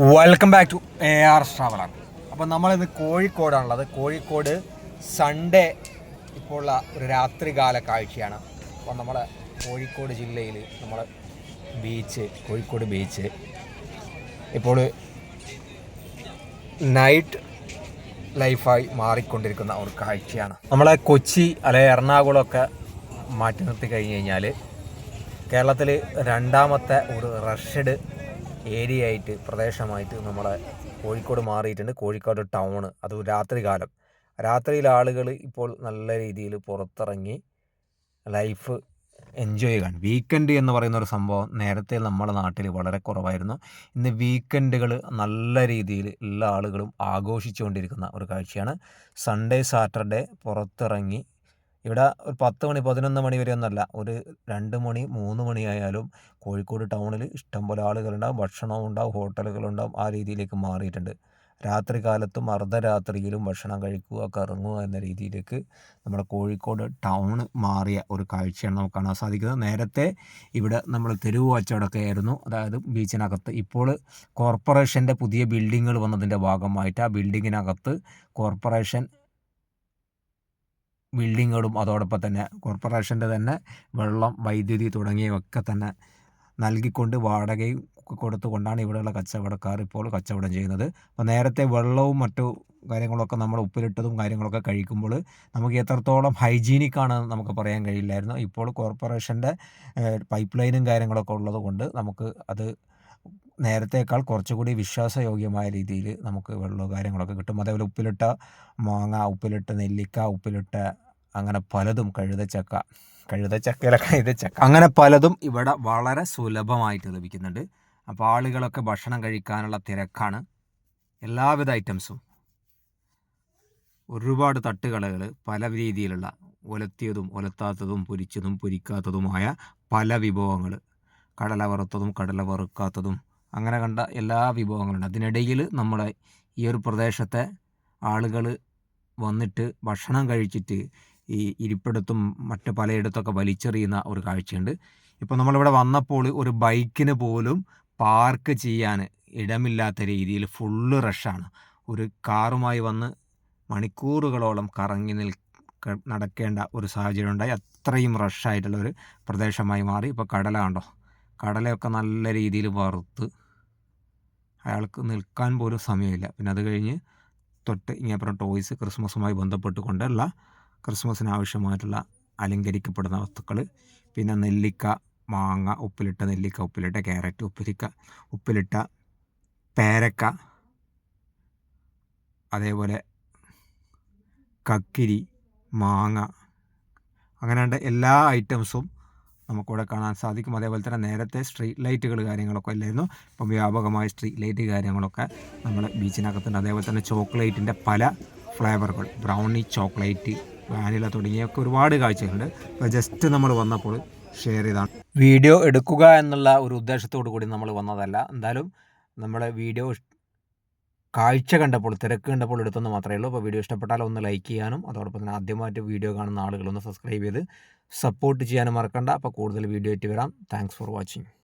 Welcome back to A R traveller അപ്പോൾ നമ്മളിന്ന് കോഴിക്കോടാണുള്ളത്. Kozhikode Sunday ഇപ്പോൾ ഉള്ള ഒരു രാത്രികാല കാഴ്ചയാണ്. അപ്പോൾ നമ്മൾ കോഴിക്കോട് ജില്ലയിൽ നമ്മൾ ബീച്ച് കോഴിക്കോട് ബീച്ച് ഇപ്പോൾ നൈറ്റ് ലൈഫായി മാറിക്കൊണ്ടിരിക്കുന്ന ഒരു കാഴ്ചയാണ്. നമ്മളെ കൊച്ചി അല്ലെ എറണാകുളമൊക്കെ മാറ്റി നിർത്തി കഴിഞ്ഞ് കഴിഞ്ഞാൽ കേരളത്തിൽ രണ്ടാമത്തെ ഒരു റഷഡ് ഏരിയ ആയിട്ട് പ്രദേശമായിട്ട് നമ്മളെ കോഴിക്കോട് മാറിയിട്ടുണ്ട്. കോഴിക്കോട് ടൗണ്. അത് രാത്രി കാലം രാത്രിയിൽ ആളുകൾ ഇപ്പോൾ നല്ല രീതിയിൽ പുറത്തിറങ്ങി ലൈഫ് എൻജോയ് ചെയ്യാൻ വീക്കെൻഡ് എന്ന് പറയുന്ന ഒരു സംഭവം നേരത്തെ നമ്മുടെ നാട്ടിൽ വളരെ കുറവായിരുന്നു. ഇന്ന് വീക്കെൻഡുകൾ നല്ല രീതിയിൽ എല്ലാ ആളുകളും ആഘോഷിച്ചുകൊണ്ടിരിക്കുന്ന ഒരു കാഴ്ചയാണ്. സൺഡേ സാറ്റർഡേ പുറത്തിറങ്ങി ഇവിടെ ഒരു പത്ത് മണി പതിനൊന്ന് മണി വരെ ഒന്നല്ല. ഒരു രണ്ട് മണി മൂന്ന് മണി ആയാലും കോഴിക്കോട് ടൗണിൽ ഇഷ്ടംപോലെ ആളുകളുണ്ടാവും. ഭക്ഷണവും ഉണ്ടാവും ഹോട്ടലുകളുണ്ടാവും ആ രീതിയിലേക്ക് മാറിയിട്ടുണ്ട്. രാത്രി കാലത്തും അർദ്ധരാത്രിയിലും ഭക്ഷണം കഴിക്കുക കറങ്ങുക എന്ന രീതിയിലേക്ക് നമ്മുടെ കോഴിക്കോട് ടൗൺ മാറിയ ഒരു കാഴ്ചയാണ് നമുക്ക് കാണാൻ സാധിക്കുന്നത്. നേരത്തെ ഇവിടെ നമ്മൾ തെരുവ് കച്ചവടമൊക്കെ ആയിരുന്നു. അതായത് ബീച്ചിനകത്ത്. ഇപ്പോൾ കോർപ്പറേഷന്റെ പുതിയ ബിൽഡിങ്ങുകൾ വന്നതിന്റെ ഭാഗമായിട്ട് ആ ബിൽഡിങ്ങിനകത്ത് കോർപ്പറേഷൻ ബിൽഡിങ്ങുകളും അതോടൊപ്പം തന്നെ കോർപ്പറേഷന്റെ തന്നെ വെള്ളം വൈദ്യുതി തുടങ്ങിയവയൊക്കെ തന്നെ നൽകിക്കൊണ്ട് വാടകയും കൊടുത്തുകൊണ്ടാണ് ഇവിടെയുള്ള കച്ചവടക്കാർ ഇപ്പോൾ കച്ചവടം ചെയ്യുന്നത്. അപ്പോൾ നേരത്തെ വെള്ളവും മറ്റു കാര്യങ്ങളൊക്കെ നമ്മൾ ഉപ്പിലിട്ടതും കാര്യങ്ങളൊക്കെ കഴിക്കുമ്പോൾ നമുക്ക് എത്രത്തോളം ഹൈജീനിക് ആണെന്ന് നമുക്ക് പറയാൻ കഴിയില്ലായിരുന്നു. ഇപ്പോൾ കോർപ്പറേഷന്റെ പൈപ്പ് ലൈനും കാര്യങ്ങളൊക്കെ ഉള്ളത് കൊണ്ട് നമുക്ക് അത് നേരത്തേക്കാൾ കുറച്ചുകൂടി വിശ്വാസയോഗ്യമായ രീതിയിൽ നമുക്ക് വെള്ളവും കാര്യങ്ങളൊക്കെ കിട്ടും. അതേപോലെ ഉപ്പിലിട്ട മാങ്ങ ഉപ്പിലിട്ട നെല്ലിക്ക ഉപ്പിലിട്ട അങ്ങനെ പലതും കഴുതച്ചക്ക കഴുതച്ചക്കയില കഴുതച്ചക്ക അങ്ങനെ പലതും ഇവിടെ വളരെ സുലഭമായിട്ട് ലഭിക്കുന്നുണ്ട്. അപ്പോൾ ആളുകളൊക്കെ ഭക്ഷണം കഴിക്കാനുള്ള തിരക്കാണ്. എല്ലാവിധ ഐറ്റംസും. ഒരുപാട് തട്ടുകടകൾ പല രീതിയിലുള്ള ഒലത്തിയതും ഒലത്താത്തതും പൊരിച്ചതും പൊരിക്കാത്തതുമായ പല വിഭവങ്ങൾ കടല വറുത്തതും കടല വറുക്കാത്തതും അങ്ങനെ കണ്ട എല്ലാ വിഭവങ്ങളുണ്ട്. അതിനിടയിൽ നമ്മുടെ ഈ ഒരു പ്രദേശത്തെ ആളുകൾ വന്നിട്ട് ഭക്ഷണം കഴിച്ചിട്ട് ഈ ഇരിപ്പിടത്തും മറ്റ് പലയിടത്തൊക്കെ വലിച്ചെറിയുന്ന ഒരു കാഴ്ചയുണ്ട്. ഇപ്പോൾ നമ്മളിവിടെ വന്നപ്പോൾ ഒരു ബൈക്കിന് പോലും പാർക്ക് ചെയ്യാൻ ഇടമില്ലാത്ത രീതിയിൽ ഫുള്ള് റഷാണ്. ഒരു കാറുമായി വന്ന് മണിക്കൂറുകളോളം കറങ്ങി നിൽ നടക്കേണ്ട ഒരു സാഹചര്യം ഉണ്ടായി. അത്രയും റഷായിട്ടുള്ള ഒരു പ്രദേശമായി മാറി. ഇപ്പോൾ കടല കണ്ടോ കടലയൊക്കെ നല്ല രീതിയിൽ വറുത്ത് അയാൾക്ക് നിൽക്കാൻ പോലും സമയമില്ല. പിന്നെ അത് കഴിഞ്ഞ് തൊട്ട് പറഞ്ഞ ടോയ്സ് ക്രിസ്മസുമായി ബന്ധപ്പെട്ടുകൊണ്ടുള്ള ക്രിസ്മസിന് ആവശ്യമായിട്ടുള്ള അലങ്കരിക്കപ്പെടുന്ന വസ്തുക്കൾ. പിന്നെ നെല്ലിക്ക മാങ്ങ ഉപ്പിലിട്ട നെല്ലിക്ക ഉപ്പിലിട്ട ക്യാരറ്റ് ഉപ്പിലിക്ക ഉപ്പിലിട്ട പേരക്ക അതേപോലെ കക്കിരി മാങ്ങ അങ്ങനെ എല്ലാ ഐറ്റംസും നമുക്കിവിടെ കാണാൻ സാധിക്കും. അതേപോലെ തന്നെ നേരത്തെ സ്ട്രീറ്റ് ലൈറ്റുകൾ കാര്യങ്ങളൊക്കെ ഇല്ലായിരുന്നു. ഇപ്പം വ്യാപകമായ സ്ട്രീറ്റ് ലൈറ്റ് കാര്യങ്ങളൊക്കെ നമ്മൾ ബീച്ചിനകത്തുണ്ട് അതേപോലെ തന്നെ ചോക്ലേറ്റിന്റെ പല ഫ്ലേവറുകൾ ബ്രൗണി ചോക്ലേറ്റ് വാനില തുടങ്ങിയൊക്കെ ഒരുപാട് കാഴ്ചകളുണ്ട്. അപ്പോൾ ജസ്റ്റ് നമ്മൾ വന്നപ്പോൾ ഷെയർ ചെയ്താണ്. വീഡിയോ എടുക്കുക എന്നുള്ള ഒരു ഉദ്ദേശത്തോടു കൂടി നമ്മൾ വന്നതല്ല. എന്തായാലും നമ്മുടെ വീഡിയോ കാഴ്ച കണ്ടപ്പോൾ തിരക്ക് കണ്ടപ്പോൾ എടുത്തെന്ന് മാത്രമേ ഉള്ളൂ. അപ്പോൾ വീഡിയോ ഇഷ്ടപ്പെട്ടാൽ ഒന്ന് ലൈക്ക് ചെയ്യാനും അതോടൊപ്പം തന്നെ ആദ്യമായിട്ട് വീഡിയോ കാണുന്ന ആളുകളൊന്ന് സബ്സ്ക്രൈബ് ചെയ്ത് സപ്പോർട്ട് ചെയ്യാനും മറക്കണ്ട. അപ്പോൾ കൂടുതൽ വീഡിയോ ആയിട്ട് വരാം. Thanks for watching.